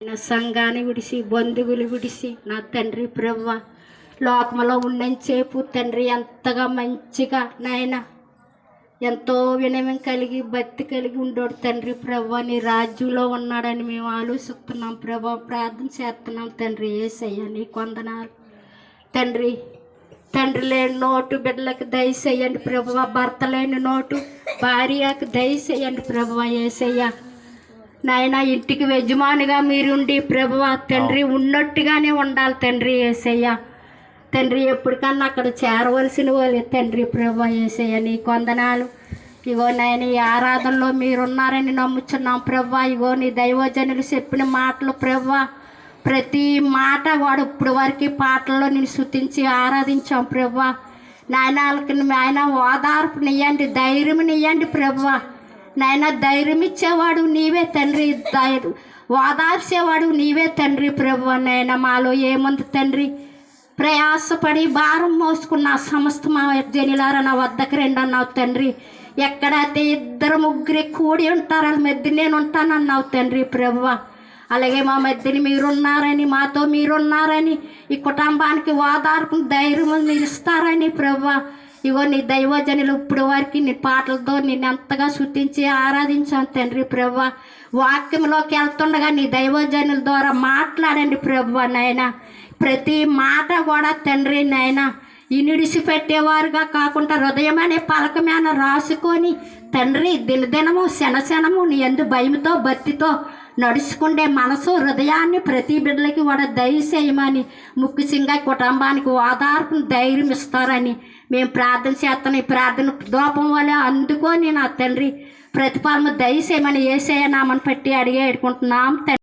నా సంఘాన్ని విడిసి బంధువులు విడిసి నా తండ్రి ప్రవ్వ లోకంలో ఉన్నంతసేపు తండ్రి ఎంతగా మంచిగా నాయన ఎంతో వినయం కలిగి భక్తి కలిగి ఉండోడు తండ్రి ప్రభా నీ రాజ్యంలో ఉన్నాడని మేము ఆలోచిస్తున్నాం ప్రభా ప్రార్థన చేస్తున్నాం తండ్రి ఏసయ్య నీ కొందనాలు తండ్రి తండ్రి లేని నోటు బిడ్డలకు దయచేయండి ప్రభు భర్త లేని నోటు భార్యకు దయచేయండి ప్రభు ఏసయ్య నాయన ఇంటికి యజమానిగా మీరుండి ప్రభువ తండ్రి ఉన్నట్టుగానే ఉండాలి తండ్రి ఏసయ్య తండ్రి ఎప్పటికన్నా అక్కడ చేరవలసిన వాళ్ళే తండ్రి ప్రభు ఏసయ్య నీ కొందనాలు ఇగో నాయన ఈ ఆరాధనలో మీరున్నారని నమ్ముచున్నాం ప్రభా ఇగో నీ దైవజనులు చెప్పిన మాటలు ప్రభా ప్రతి మాట వాడు ఇప్పుడు వరకు పాటల్లో నేను శుతించి ఆరాధించాం ప్రభా నాయనాలకి ఆయన ఓదార్పునియ్యండి ధైర్యంనియ్యండి ప్రభా నాయన ధైర్యం ఇచ్చేవాడు నీవే తండ్రి ధైర్యం ఓదార్చేవాడు నీవే తండ్రి ప్రభు నాయన. మాలో ఏముంది తండ్రి? ప్రయాసపడి భారం మోసుకున్న సమస్త మా జనిలారా నా వద్దకు రండి అన్నావు తండ్రి. ఎక్కడైతే ఇద్దరు ముగ్గురు కూడి ఉంటారు వాళ్ళ మధ్య నేను ఉంటానన్నావు తండ్రి ప్రభువ. అలాగే మా మధ్యని మీరున్నారని మాతో మీరున్నారని ఈ కుటుంబానికి ఓదార్పు ధైర్యం మీరు ఇస్తారని ప్రభువ. ఇగో నీ దైవజనులు ఇప్పుడు వరకు నీ పాటలతో నిన్ను ఎంతగా శుద్ధించి ఆరాధించాను తండ్రి ప్రభు. వాక్యంలోకి వెళ్తుండగా నీ దైవజనుల ద్వారా మాట్లాడండి ప్రభు నాయన. ప్రతి మాట కూడా తండ్రి నాయన ఇనిడిసి పెట్టేవారుగా కాకుండా హృదయం అనే పలక మీద రాసుకొని తండ్రి దినదినము శనశనము నీ ఎందు భయముతో భక్తితో నడుచుకుండే మనసు హృదయాన్ని ప్రతి బిడ్డలకి కూడా దయచేయమని ముఖ్యంగా కుటుంబానికి ఓదార్పును ధైర్యం ఇస్తారని మేము ప్రార్థన చేస్తాను ఈ ప్రార్థన దోపం వల్ల అందుకొని నా తండ్రి ప్రతిఫలము దయచేయమని ఏసేయ నామని పెట్టి అడిగే అడుకుంటున్నాం తండ్రి